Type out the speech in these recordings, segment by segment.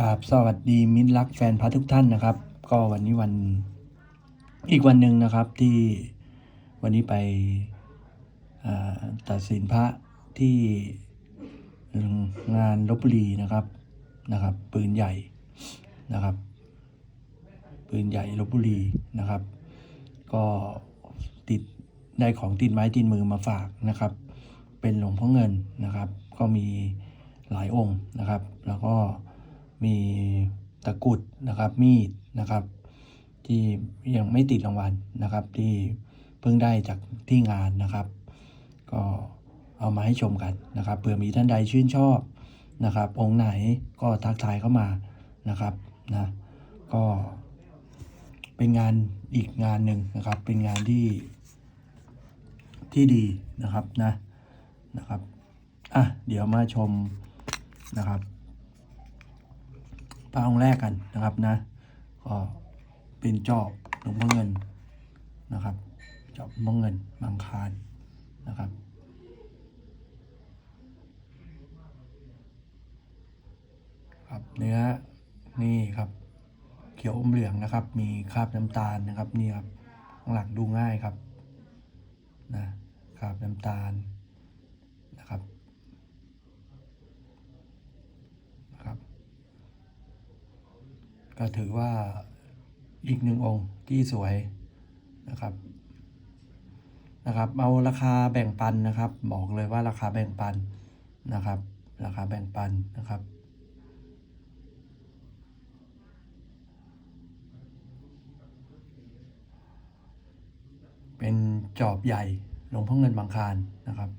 กราบสวัสดีมิตรรักแฟนพระทุกท่านนะครับ ก็วันนี้วันอีกวันหนึ่งนะครับที่วันนี้ไปตัดสินพระที่งานลบบุรีนะครับนะครับ ปืนใหญ่นะครับ ปืนใหญ่ลบบุรีนะครับ ก็ติดได้ของติดไม้ติดมือมาฝากนะครับ เป็นหลวงพ่อเงินนะครับ ก็มีหลายองค์นะครับ แล้วก็ มีตะกุดนะครับมีดนะครับ ที่ยังไม่ติดรางวัลนะครับ ที่เพิ่งได้จากที่งานนะครับ ก็เอามาให้ชมกันนะครับเผื่อมีท่านใดชื่นชอบนะครับ องค์ไหนก็ทักทายเข้ามานะครับนะก็เป็นงานอีกงานหนึ่งนะครับ เป็นงานที่ที่ดีนะครับนะนะครับอะเดี๋ยวมาชมนะครับ ระองค์แรกกันนะครับนะก็เป็นจอบหลวงพ่อเงินนะครับ จอบหลวงพ่อเงินบางคารนะครับครับเนื้อนี่ครับ เขียวอมเหลืองนะครับ มีคราบน้ำตาลนะครับนี่ครับข้างหลังดูง่ายครับนะคราบน้ำตาลนะครับนะครับ ก็ถือว่าอีกหนึ่งองค์ที่สวยนะครับนะครับ เอาราคาแบ่งปันนะครับ บอกเลยว่าราคาแบ่งปันนะครับ ราคาแบ่งปันนะครับเป็นจอบใหญ่หลวงพ่อเงินบางคารนะครับ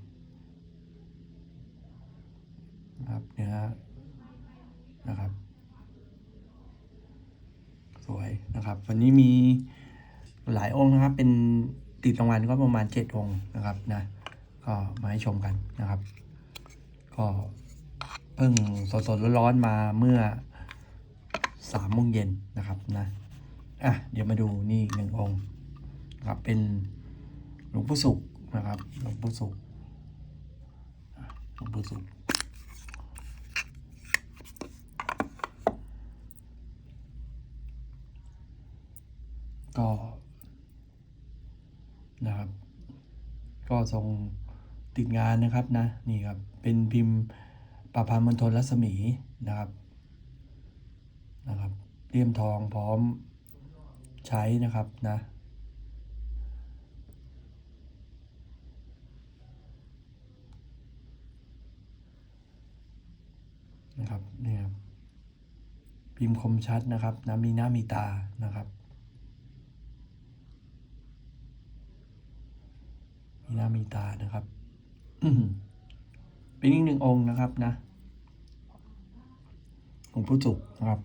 นะครับเนื้อนะครับ สวยนะครับ วันนี้มีหลายองค์นะครับ เป็นติดรางวัลก็ประมาณเจ็ดองค์นะครับนะก็มาให้ชมกันนะครับ ก็เพิ่งสดๆร้อนๆมาเมื่อสามโมงเย็นนะครับนะอะเดี๋ยวมาดูนี่หนึ่งองค์นะครับเป็นหลวงปู่สุขนะครับหลวงปู่สุขหลวงปู่สุข ก็นะครับ ก็ทรงติดงานนะครับนะนี่ครับเป็นพิมพ์ประพันธ์มณฑลรัศมีนะครับนะครับเลี่ยมทองพร้อมใช้นะครับนะนะครับเนี่ยครับพิมพ์คมชัดนะครับนะมีหน้ามีตานะครับ มี หน้ามีตานะครับเป็นอีกหนึ่งองค์นะครับนะองผู้จุกนะครับ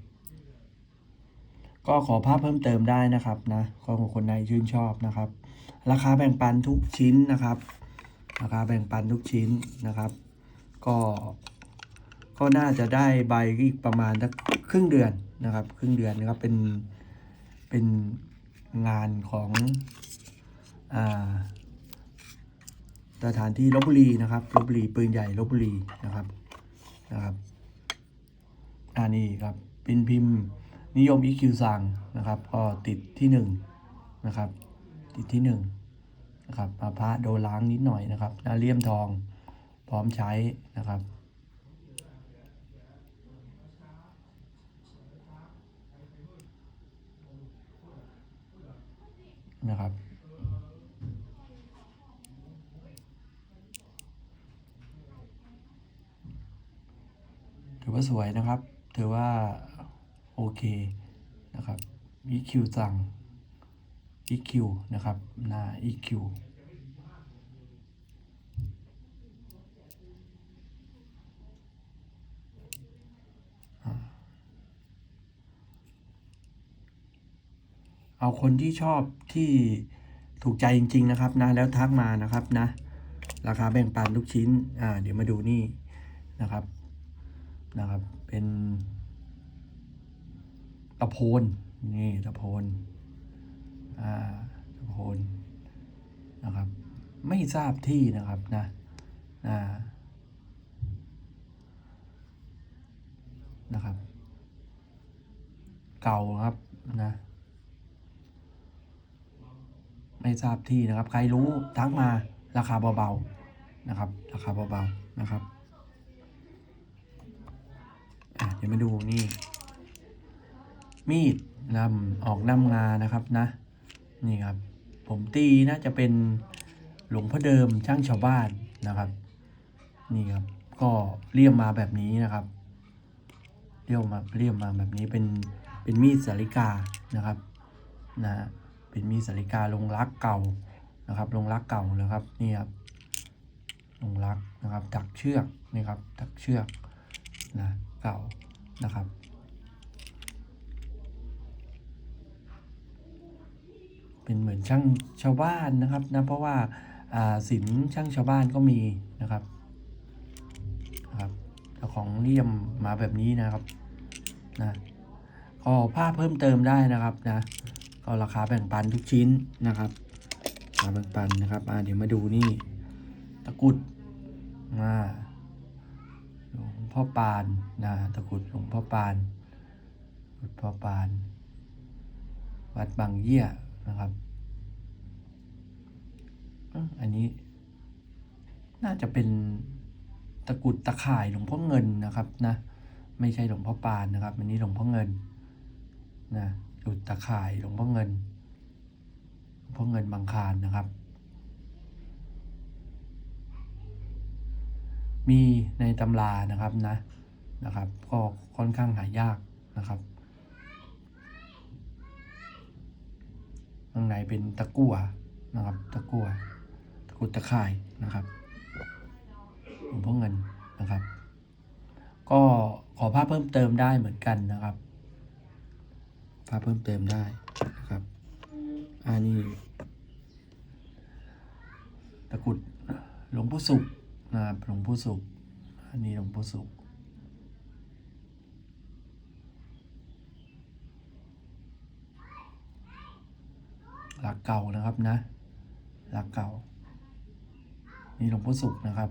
ก็ขอภาพเพิ่มเติมได้นะครับนะของคนใดชื่นชอบนะครับ ราคาแบ่งปันทุกชิ้นนะครับ ราคาแบ่งปันทุกชิ้นนะครับ ก็ก็น่าจะได้ใบอีกประมาณสักครึ่งเดือนนะครับ ครึ่งเดือนนะครับเป็นเป็นงานของอ่า สถานที่ลบบุรีนะครับลบบุรีปืนใหญ่ลบบุรีนะครับนะครับอันนี้ครับเป็นพิมพ์นิยม EQ สั่งนะครับก็ติดที่หนึ่งนะครับ ติดที่หนึ่งนะครับมาพระโดนล้างนิดหน่อยนะครับนาเลี่ยมทองพร้อมใช้นะครับนะครับ ถือว่าสวยนะครับ ถือว่าโอเคนะครับ EQ สั่ง EQ นะครับ หน้า EQ เอาคนที่ชอบที่ถูกใจจริง ๆ นะครับนะ แล้วทักมานะครับนะ ราคาแบ่งปันทุกชิ้น อ่า เดี๋ยวมาดูนี่นะครับ นะครับ เป็นตะโพนนี่ตะโพนอ่าตะโพนนะครับ ไม่ทราบที่นะครับนะอ่านะครับ เก่าครับนะ ไม่ทราบที่นะครับ ใครรู้ทักมาราคาเบาๆนะครับ ราคาเบาๆนะครับอะเดี๋ยวมาดูนี่ มีดนำออกนำงานะครับนะ นี่ครับ ผมตีน่าจะเป็นหลวงพ่อเดิมช่างชาวบ้านนะครับ นี่ครับ ก็เลี่ยมมาแบบนี้นะครับเลี่ยมมาเลี่ยมมาแบบนี้เป็นเป็นมีดสาริกานะครับนะเป็นมีดสาริกาลงรักเก่านะครับ ลงรักเก่านะครับนี่ครับลงรักนะครับถักเชือกนี่ครับถักเชือกนะเก่า นะครับ เป็นเหมือนช่างชาวบ้านนะครับนะเพราะว่าศิลป์ช่างชาวบ้านก็มีนะครับนะครับของเลี่ยมมาแบบนี้นะครับนะก็ผ้าเพิ่มเติมได้นะครับนะก็ราคาแบ่งปันทุกชิ้นนะครับราคาแบ่งปันนะครับเดี๋ยวมาดูนี่ตะกรุดมา พ่อปานนะตะกุดหลวงพ่อปานหลวงพ่อปาน วัดบางเยี่ยนะครับ อันนี้ น่าจะเป็นตะกุดตะข่ายหลวงพ่อเงินนะครับนะไม่ใช่หลวงพ่อปานนะครับอันนี้หลวงพ่อเงินนะตะกุดตะข่ายหลวงพ่อเงินหลวงพ่อเงินบางคานนะครับ มีในตำรานะครับนะนะครับ ก็ค่อนข้างหายากนะครับข้างในเป็นตะกั่วนะครับ ตะกั่วตะกุดตะข่ายนะครับหลวงพ่อเงินนะครับ ก็ขอภาพเพิ่มเติมได้เหมือนกันนะครับ ภาพเพิ่มเติมได้นะครับอันนี้ตะกุดหลวงพ่อสุข นะครับหลวงพ่อสุข อันนี้หลวงพ่อสุข หลักเก่านะครับนะ หลักเก่า นี่หลวงพ่อสุขนะครับ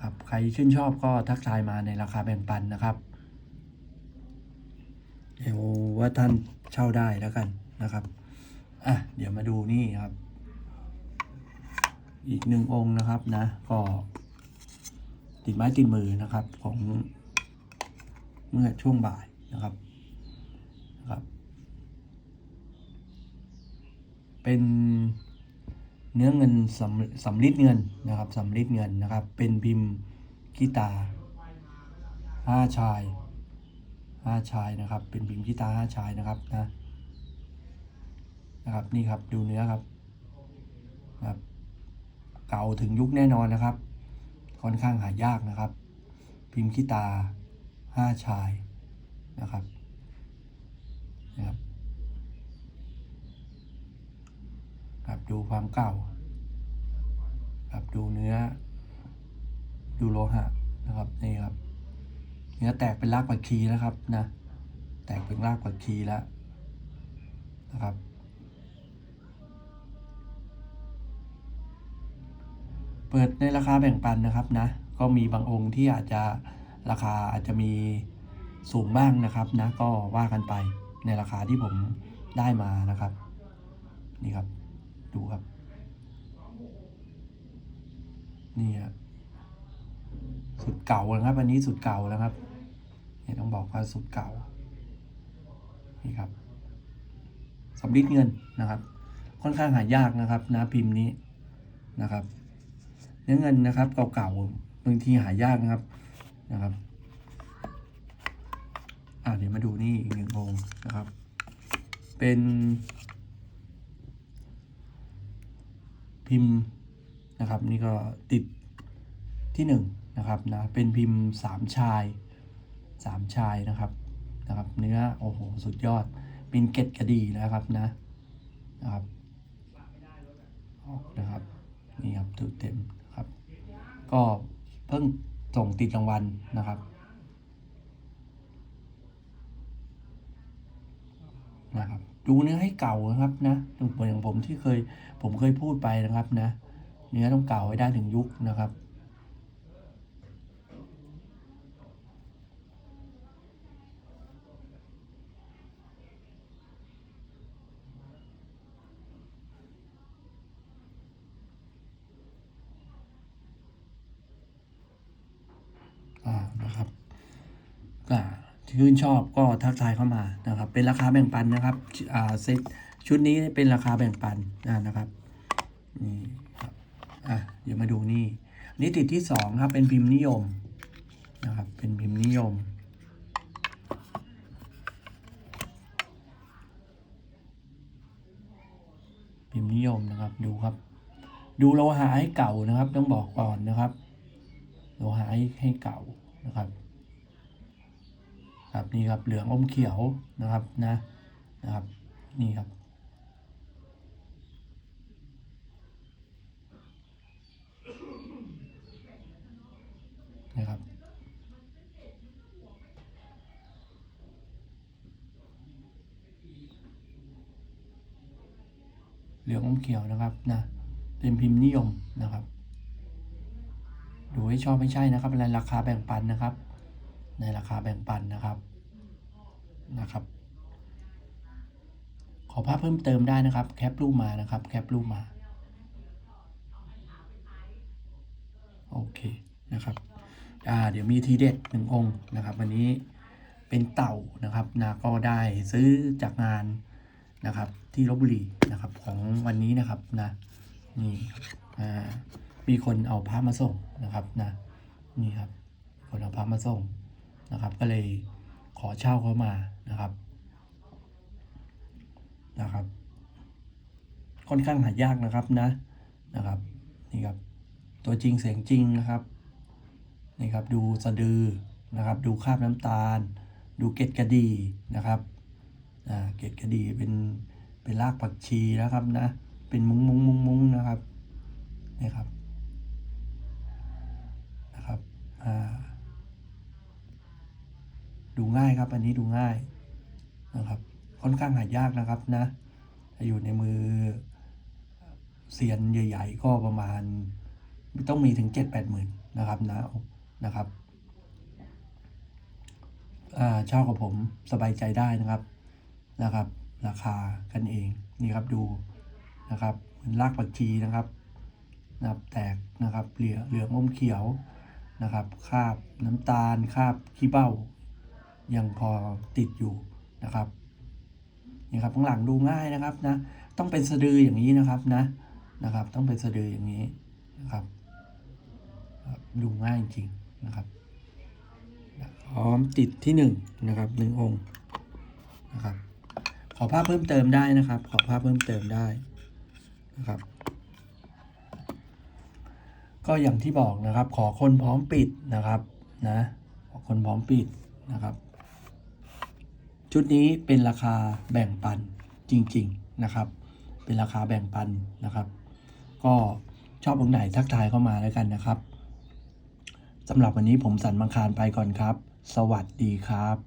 ครับ ใครชื่นชอบก็ทักทายมาในราคาแบ่งปันนะครับเดี๋ยวว่าท่านเช่าได้แล้วกันนะครับ อะ เดี๋ยวมาดูนี่ครับ อีกหนึ่งองค์นะครับนะ ก็ติดไม้ติดมือนะครับของเมื่อช่วงบ่ายนะครับนะครับ เป็นเนื้อเงินสำสำลิดเงินนะครับสำลิดเงินนะครับ เป็นพิมพ์กีตาห้าชายห้าชายนะครับ เป็นพิมพ์กีตาห้าชายนะครับนะนะครับนี่ครับดูเนื้อครับครับ เก่าถึงยุคแน่นอนนะครับ ค่อนข้างหายากนะครับ พิมพ์กีตาห้าชายนะครับนะครับครับดูความเก่าครับดูเนื้อ ดูโลหะนะครับนี่ครับ เนื้อแตกเป็นรากผักชีแล้วครับนะ แตกเป็นรากผักชีแล้วนะครับ เปิดในราคาแบ่งปันนะครับนะ ก็มีบางองค์ที่อาจจะราคาอาจจะมีสูงบ้างนะครับนะก็ว่ากันไปในราคาที่ผมได้มานะครับ นี่ครับ ดูครับ นี่ครับสุดเก่าแล้วครับ อันนี้สุดเก่าแล้วครับเนี่ยต้องบอกว่าสุดเก่า นี่ครับสำลิดเงินนะครับ ค่อนข้างหายากนะครับนะพิมพ์นี้นะครับ นื้อเงินนะครับเก่าๆบางทีหายากนะครับนะครับอ่าเดี๋ยวมาดูนี่อีกหนึ่งองค์นะครับ เป็นพิมพ์นะครับนี่ก็ติดที่หนึ่งนะครับนะเป็นพิมพ์สามชายสามชายนะครับนะครับเนื้อโอ้โหสุดยอดเป็นเกล็ดกระดีนะครับนะนะครับออกนะครับนี่ครับตัวเต็ม ก็เพิ่งส่งติดรางวัลนะครับนะครับดูเนื้อให้เก่านะครับนะเหมือนอย่างผมที่เคยผมเคยพูดไปนะครับนะ เนื้อต้องเก่าให้ได้ถึงยุคนะครับ อ่า ชื่นชอบก็ทักทายเข้ามานะครับ เป็นราคาแบ่งปันนะครับอ่าเซตชุดนี้เป็นราคาแบ่งปันนะครับนี่ครับอะเดี๋ยวมาดูนี่นนี่ติดที่สองครับเป็นพิมพ์นิยมนะครับ เป็นพิมพ์นิยมพิมพ์นิยมนะครับดูครับ ดูโลหะให้เก่านะครับ ต้องบอกก่อนนะครับ โลหะให้ให้เก่านะครับ ครับนี่ครับเหลืองอมเขียวนะครับนะนะครับนี่ครับนะครับเหลืองอมเขียวนะครับนะเป็นพิมพ์นิยมนะครับ ดูให้ชอบไม่ใช่นะครับในราคาแบ่งปันนะครับ ในราคาแบ่งปันนะครับนะครับ ขอภาพเพิ่มเติมได้นะครับ แคปรูปมานะครับ แคปรูปมา โอเคนะครับอ่าเดี๋ยวมีทีเด็ดหนึ่งองค์นะครับ วันนี้เป็นเต่านะครับนะก็ได้ซื้อจากงานนะครับ ที่ลบบุรีนะครับของวันนี้นะครับนะนี่อ่ามีคนเอาพระมาส่งนะครับนะนี่ครับ คนเอาพระมาส่ง นะครับ ก็เลยขอเช่าเขามานะครับนะครับ ค่อนข้างหายากนะครับนะนะครับนี่ครับ ตัวจริงเสียงจริงนะครับนี่ครับดูสะดือนะครับ ดูคราบน้ำตาล ดูเกล็ดกระดีนะครับอ่าเกล็ดกระดีเป็นเป็นรากผักชีนะครับนะเป็นมุ้งมุ้งมุ้งมุ้งนะครับนี่ครับนะครับอ่า ดูง่ายครับอันนี้ดูง่ายนะครับค่อนข้างหายากนะครับนะอยู่ในมือเซียนใหญ่ ๆ ก็ประมาณต้องมีถึงเจ็ดแปดหมื่นนะครับนะนะครับอ่าเช่ากับผมสบายใจได้นะครับนะครับ ราคากันเองนี่ครับดูนะครับเหมือนรากปักชีนะครับนะครับแตกนะครับเหลือเหลืองอมเขียวนะครับคาบน้ำตาลคาบขี้เบ้า ยังพอติดอยู่นะครับนี่ครับข้างหลังดูง่ายนะครับนะต้องเป็นสะดืออย่างนี้นะครับนะนะครับ ต้องเป็นสะดืออย่างนี้นะครับครับดูง่ายจริงนะครับพร้อมติดที่หนึ่งนะครับหนึ่งองค์นะครับ ขอภาพเพิ่มเติมได้นะครับ ขอภาพเพิ่มเติมได้นะครับ ก็อย่างที่บอกนะครับ ขอคนพร้อมปิดนะครับนะขอคนพร้อมปิดนะครับ ชุดนี้เป็นราคาแบ่งปันจริงๆนะครับ เป็นราคาแบ่งปันนะครับ ก็ชอบตรงไหนทักทายเข้ามาแล้วกันนะครับสำหรับวันนี้ผมสันมังคารไปก่อนครับ สวัสดีครับ